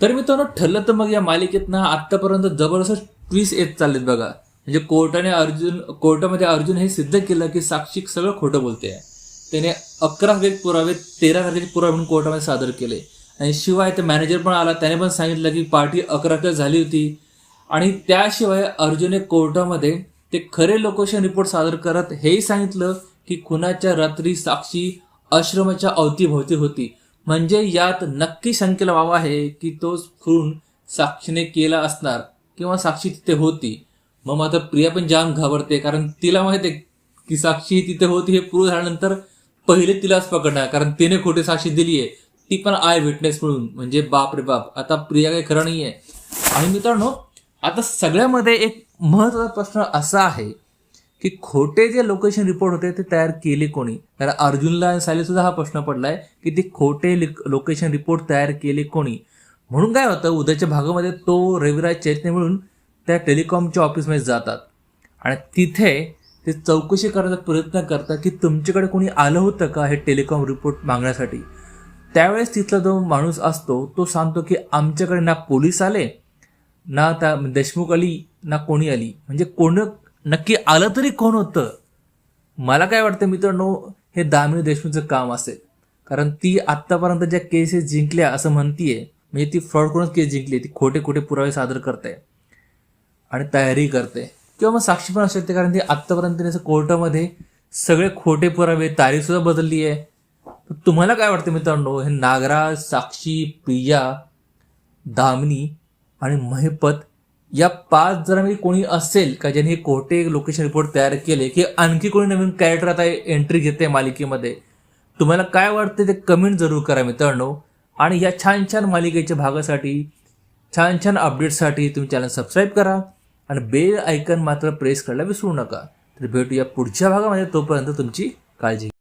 तर मित्रांनो ठरलं तर मग या मालिकेत ना आतापर्यंत जबरदस्त ट्विस्ट येत चाललेत बघा. म्हणजे कोर्टाने अर्जुन कोर्टामध्ये अर्जुन हे सिद्ध केलं की साक्षी सगळं खोटं बोलते आहे त्याने अकरा वेग पुरावे तेरा तारखेचे पुरावे म्हणून कोर्टामध्ये सादर केले. आणि शिवाय ते मॅनेजर पण आला त्याने पण सांगितलं की पार्टी अकरा झाली होती. आणि त्याशिवाय अर्जुनने कोर्टामध्ये ते खरे लोकेशन रिपोर्ट सादर करत हेही सांगितलं की खुनाच्या रात्री साक्षी आश्रमाच्या अवतीभोवती होती. म्हणजे यात नक्की शंकेला वाव आहे की तो खून साक्षीने केला असणार किंवा साक्षी तिथे होती. मग मात्र प्रिया पण जाम घाबरते कारण तिला माहिती आहे की साक्षी तिथे होती हे पूर्ण झाल्यानंतर पहिले तिलाच पकडणार कारण तिने खोटी साक्षी दिली आहे. ती पण आय विटनेस म्हणून म्हणजे बाप रे बाप आता प्रिया काही खरं आहे आणि मित्रांनो आता सगळ्यामध्ये एक महत्त्वाचा प्रश्न असा आहे की खोटे जे लोकेशन रिपोर्ट होते ते तयार केले कोणी? कारण अर्जुनला आणि सायली सुद्धा हा प्रश्न पडलाय की ते खोटे लोकेशन रिपोर्ट तयार केले कोणी? म्हणून काय होतं उद्याच्या भागामध्ये तो रविराज चैतन्य मिळून त्या टेलिकॉमच्या ऑफिसमध्ये जातात. आणि तिथे ते चौकशी करण्याचा प्रयत्न करतात की तुमच्याकडे कोणी आलं होतं का हे टेलिकॉम रिपोर्ट मागण्यासाठी? त्यावेळेस तिथला जो माणूस असतो तो सांगतो की आमच्याकडे ना पोलीस आले ना त्या देशमुख आली ना कोणी आली. म्हणजे कोण नक्की आलं तरी कोण होतं? मला काय वाटतं मित्रांनो हे दामिनी देशमुखचं काम असेल. कारण ती आत्तापर्यंत ज्या केसेस जिंकल्या असं म्हणतीये म्हणजे ती फ्रॉड करूनच केस जिंकली ती खोटे खोटे पुरावे सादर करते आणि तयारी करते. किंवा मग साक्षी पण असू शकते कारण ती आत्तापर्यंत असं कोर्टामध्ये सगळे खोटे पुरावे तारीख सुद्धा बदलली आहे. तुम्हाला काय वाटतं मित्रांनो हे नागराज साक्षी प्रिया दामिनी आणि महिपत या पाच जणांमध्ये कोणी असेल का ज्यांनी हे कोटे लोकेशन रिपोर्ट तयार केले की आणखी कोणी नवीन कॅरेक्टर आता एंट्री घेते मालिकेमध्ये तुम्हाला काय वाटतं ते कमेंट जरूर करा मित्रांनो आणि या छान छान मालिकेच्या भागासाठी छान छान अपडेट्ससाठी तुम्ही चॅनल सबस्क्राईब करा आणि बेल आयकन मात्र प्रेस करायला विसरू नका तर भेटूया पुढच्या भागामध्ये तोपर्यंत तुमची काळजी घ्या.